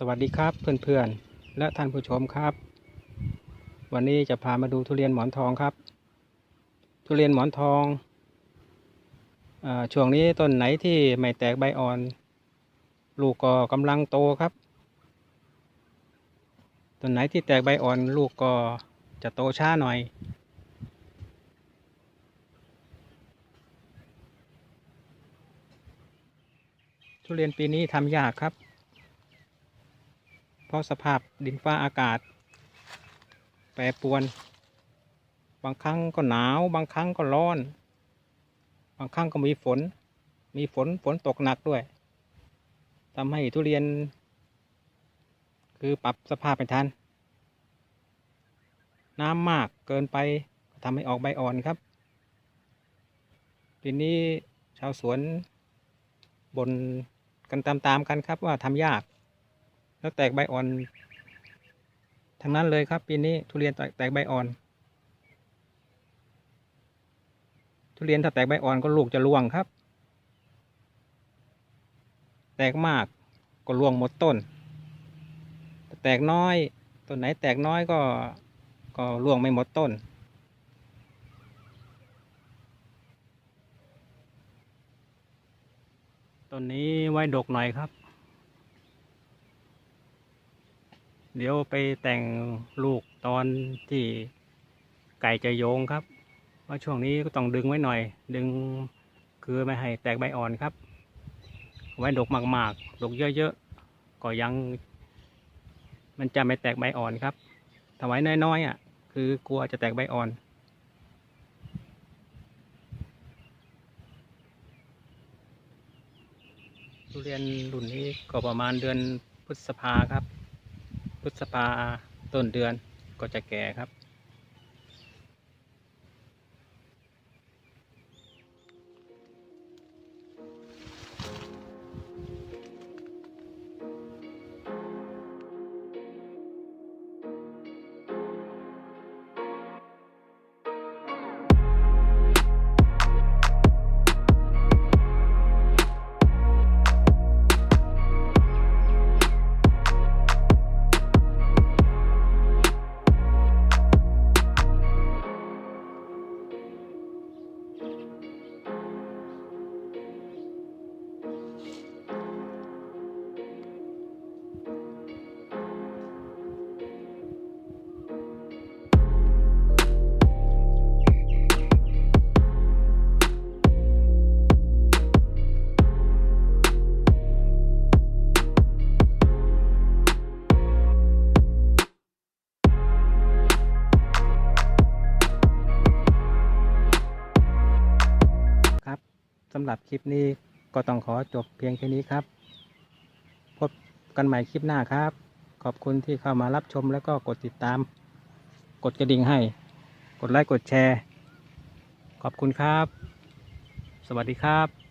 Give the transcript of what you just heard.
สวัสดีครับเพื่อนๆ และท่านผู้ชมครับ วันนี้จะพามาดูทุเรียนหมอนทองครับ ทุเรียนหมอนทองอาช่วงนี้ต้นไหนที่ไม่แตกใบอ่อน ลูกก็กำลังโตครับต้นไหนที่แตกใบอ่อนลูกก็จะโตช้าหน่อยทุเรียนปีนี้ทำยากครับ เพราะสภาพดินฟ้าอากาศ แปรปรวน บางครั้งก็หนาว บางครั้งก็ร้อน บางครั้งก็มีฝน มีฝนฝนตกหนักด้วยทำให้ทุเรียน คือปรับสภาพไม่ทัน น้ำมากเกินไปก็ทำให้ออกใบอ่อนครับปีนี้ชาวสวนบนกันตามๆกันครับว่าทำยาก แล้วแตกใบอ่อนทั้งนั้นเลยครับ ปีนี้ทุเรียนแตกใบอ่อน ทุเรียนถ้าแตกใบอ่อนก็ลูกจะร่วงครับ แตกมากก็ร่วงหมดต้น แตกน้อยต้นไหนแตกน้อยก็ก็ร่วงไม่หมดต้นต้นนี้ไว้ดกหน่อยครับ เดี๋ยวไปแต่งลูกตอนที่ไก่จะโยงครับว่าช่วงนี้ก็ต้องดึงไว้หน่อย ดึงคือไม่ให้แตกใบอ่อนครับ ไว้ดกมากๆดกเยอะๆก็ยัง มันจะไม่แตกใบอ่อนครับถ้าไว้น้อยๆอะ คือกลัวจะแตกใบอ่อนทุเรียนรุ่นนี้ก็ประมาณเดือนพฤษภาครับ พฤษภาต้นเดือนก็จะแก่ครับครับ สำหรับคลิปนี้ก็ต้องขอจบเพียงแค่นี้ครับ พบกันใหม่คลิปหน้าครับ ขอบคุณที่เข้ามารับชมแล้วก็กดติดตาม กดกระดิ่งให้ กดไลค์กดแชร์ ขอบคุณครับ สวัสดีครับ